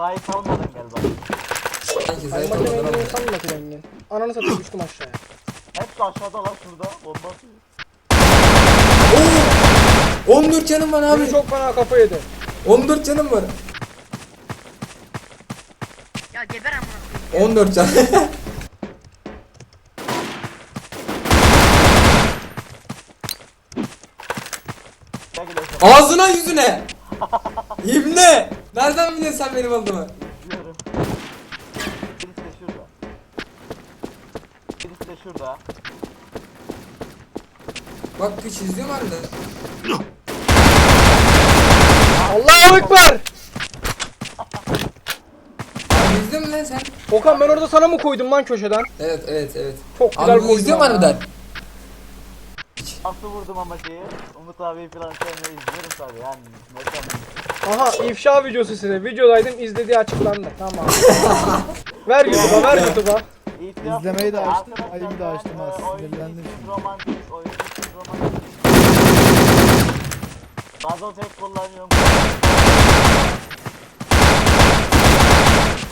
zayıf almadan gel bak. Sanki Ay zayıf makine olmadan elini ama. sanma ki rengin. Ananı satayım düştüm aşağıya. Hepsi aşağıda lan şurada. Bomba atıyor. 14 canım var abi. Biri çok fena kafa yedi. 14 canım var. Ya geber amına koyayım. 14 can. Gel. Ağzına yüzüne. İbne. Nereden biliyorsun sen benim olduğumu? Diyorum. Birisi de şurada. Birisi de şurada. Bak izliyor mu harbiden? Allahu Ekber! İzliyor mu lan sen? Okan ben orada sana mı koydum lan köşeden? Evet evet evet. Çok güzel Abi bu koydum izliyor mu ama. harbiden? Nasıl vurdum ama şeyi. Umut abi falan sevmeyi izliyorum tabi yani. Ne zaman? Aha ifşa videosu size. Videodaydım izlediği açıklandı. Tamam. ver YouTube'a ver YouTube'a. İzlemeyi de açtım, ayımı da açtım ha, sinirlendim. Romantik, romantik. Gazoz hep kullanıyorum.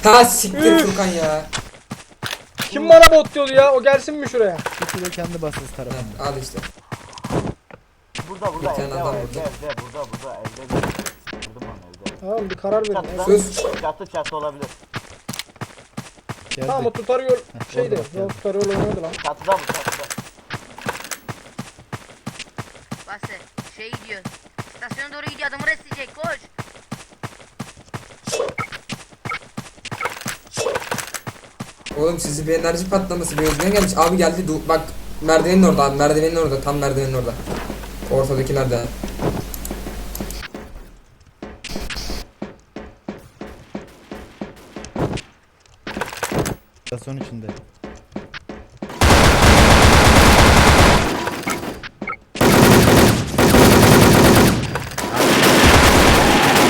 Ta siktir Üf. Furkan ya. Kim bana bot diyordu ya? O gelsin mi şuraya? Bir kendi basınız tarafından. Al işte. Burada burada Bir tane evde adam evde burada. evde burada burada evde. Vurdum onu evde. Tamam bir karar verin. Çatıda, Sus. çatı çatı olabilir. Geldi. Tamam o tutarıyor şeydi. orada bak, geldi. tutarıyor oynuyordu lan. Çatıda mı çatıda? Bası şey gidiyor. İstasyona doğru gidiyor adamı restleyecek koş. Oğlum sizi bir enerji patlaması bir özgüven gelmiş. Abi geldi du- bak merdivenin orada abi merdivenin orada tam merdivenin orada. Ortadakilerde. Stasyon içinde.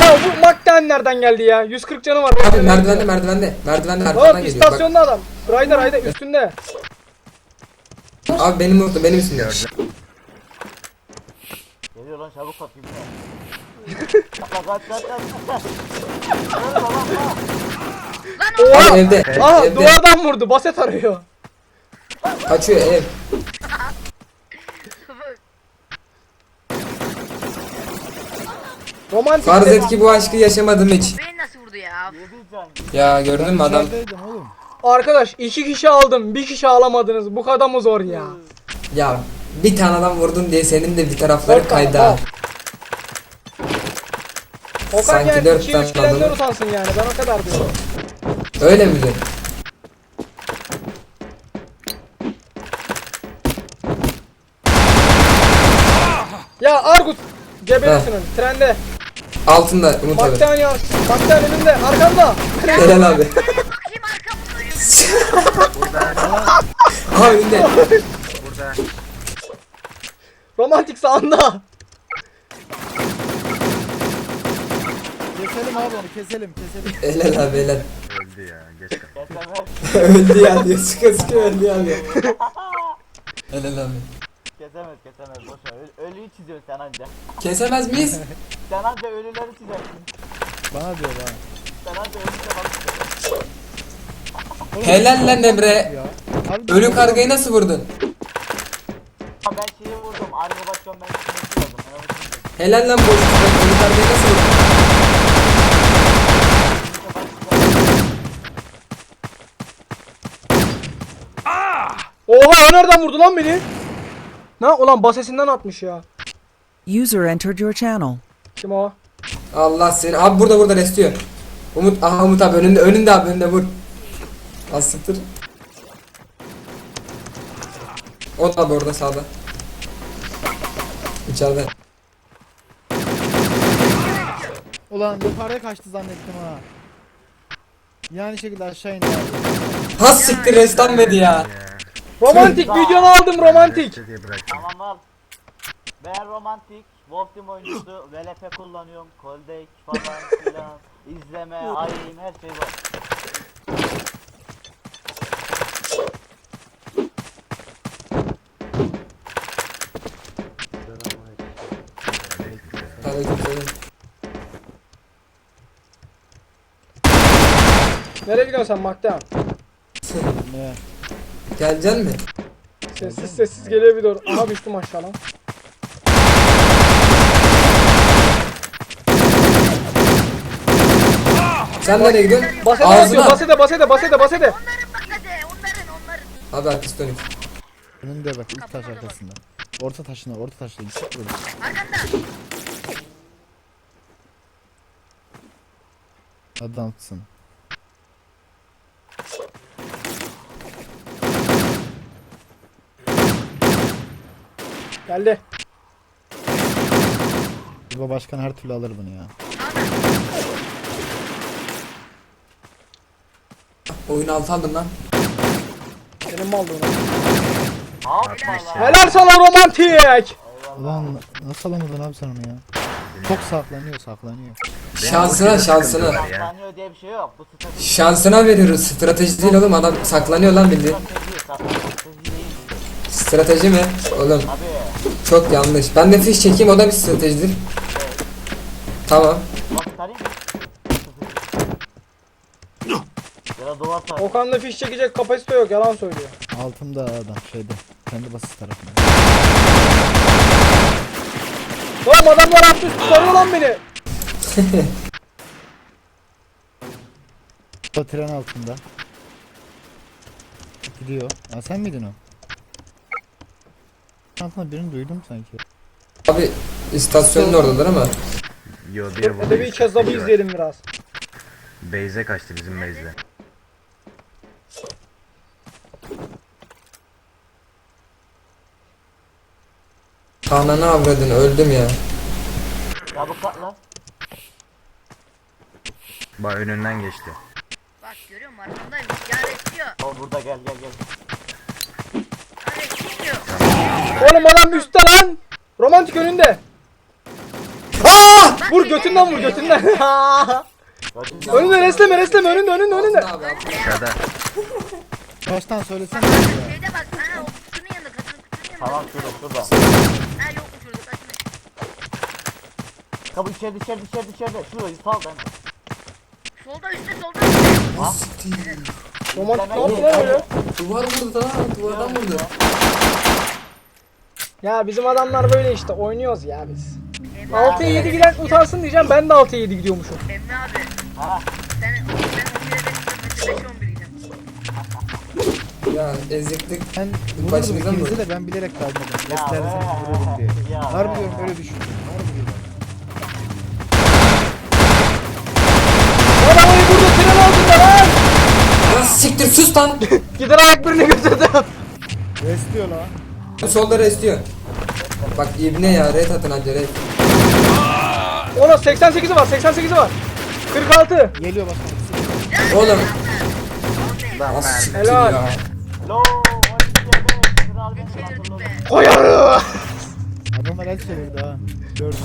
Ya bu Makten nereden geldi ya? 140 canı var. Abi merdivende merdivende. Merdivende arkadan Tamam geliyor. Bak, istasyonda adam. Ryder Ryder üstünde. abi benim orada benim üstümde. Geliyor lan çabuk at gibi. Kaç kaç kaç kaç kaç. Ölme lan lan. Oha! Abi evde. Aha evde. duvardan vurdu. Baset arıyor. Kaçıyor ev. Romantik. Farz et ki bu aşkı yaşamadım hiç. Beni nasıl vurdu ya? Ya gördün mü adam? Arkadaş iki kişi aldım. Bir kişi alamadınız. Bu kadar mı zor ya? Ya bir tane adam vurdun diye senin de bir tarafları Dört tane, kayda. tamam. Okan Sanki yani dört 2'ye tane 3 gidenler aldım. utansın yani. Ben o kadar diyorum. Öyle mi diyor? Ya Argut. Geberirsin onu. Trende. Altında Umut abi. Maktan ya. Maktan önünde. Arkanda. Helal abi. Abi önünde. Romantik sağında. Keselim abi onu keselim keselim. Helal abi helal. Öldü ya geç kal. Kesemez. öldü ya diyor. Sıkı sıkı öldü ya diyor. helal abi. Kesemez kesemez boşver. Öl- ölüyü çiziyorsun sen anca. Kesemez miyiz? Sen anca ölüleri çizersin. Bana diyor bana. Sen anca çizersin. Oğlum, Helal lan Emre. Ya. Harbiden Ölü kargayı nasıl vurdun? Ben şeyi vurdum. Argo başkan ben onu çizdim. Helal lan boş. Ölü kargayı nasıl vurdun? Oha o nereden vurdu lan beni? Ne? Ulan basesinden atmış ya. User entered your channel. Kim o? Allah seni. Abi burada burada restiyor. Umut aha Umut abi önünde önünde abi önünde vur. Az. O da abi orada sağda. İçeride. Ulan yukarıda kaçtı zannettim ha. Yani şekilde aşağı indi. Has siktir restanmedi ya. Romantik videonu aldım romantik. Tamam al. Ben romantik, Wolf Team oyuncusu, VLP kullanıyorum, Coldake falan filan, izleme, ayım her şey var. Aleykümselam. Nereye gidiyorsun sen Maktan? Ne? Geleceksin mi? Sessiz sessiz geliyor bir doğru. Aha düştüm aşağı lan. Sen nereye gidiyorsun? Basede Ağzına. atıyor. Basede basede basede basede. Onların bak hadi onların onların. Abi dönük. Önünde bak ilk taş arkasında. Orta taşına orta taşına git. Böyle. Arkanda. Adamsın. Geldi. Bu başkan her türlü alır bunu ya. Oyunu altı aldım lan. Senin mi aldın onu? Hoppala. Helal sana romantik. Ulan nasıl alamadın abi sen onu ya? Çok saklanıyor saklanıyor. Şansına şansına. Saklanıyor diye bir şey yok. Bu strateji Şansına veriyoruz. Strateji değil oğlum adam saklanıyor lan bildiğin. strateji. Strateji değil. Strateji mi? Oğlum çok yanlış. Ben de fiş çekeyim o da bir stratejidir. Tamam. Okan'da fiş çekecek kapasite yok yalan söylüyor. Altımda adam şeyde. Kendi basit tarafında. Oğlum adamlar hapis tutarıyor lan beni. O tren altında. Gidiyor. Aa sen miydin o? Altında birini duydum sanki. Abi istasyonun oradadır ama. Yo bir burada Edebi kezzabı izleyelim biraz. Beyze kaçtı bizim Beyze. Ananı avradın öldüm ya. Ya bu kat lan. Bak önünden geçti. Bak görüyor musun arkandaymış. Ya restiyor. O burada gel gel gel. Ya restiyor. Oğlum adam üstte lan. Romantik önünde. Aa! Vur götünden vur götünden. Önünde resleme resleme önünde önünde önünde. Dışarıda. Baştan söylesene. Şeyde bak. Ha o kutunun yanında. Kutunun yanında. Tamam şurada şurada. Ha yokmuş orada kaçmış. Kapı içeride içeride içeride içeride. Şurayı sal ben. Solda üstte solda üstte. Romantik ne yaptı lan öyle? Duvar vurdu lan duvardan vurdu. Ya bizim adamlar böyle işte oynuyoruz ya biz. 6'ya 7 giden utansın diyeceğim ben de 6'ya 7 gidiyormuşum. Emre abi. Ha. Sen, sen 11'e de 5 11 idim. Ya eziklik. Ben Başımıza mı ikinizi de ben bilerek kalmadım. Ya Eskilerde be. seni vururdum diye. Ya Harbi diyorum öyle düşündüm. Harbi diyorum. Lan havayı burada tren altında lan. Ya siktir sus lan. Gider ayak birini götürdüm. Restliyor lan. Solda istiyor. Bak ibne ya red atın hadi red. Ona 88'i var 88'i var. 46. Geliyor başkan. Oğlum. Nasıl siktir Helal. ya. Lo. 12'ye 5. Kral benim Çevirdik hatırladım. be. Koyarım. Adamlar el çevirdi ha. Gördüm.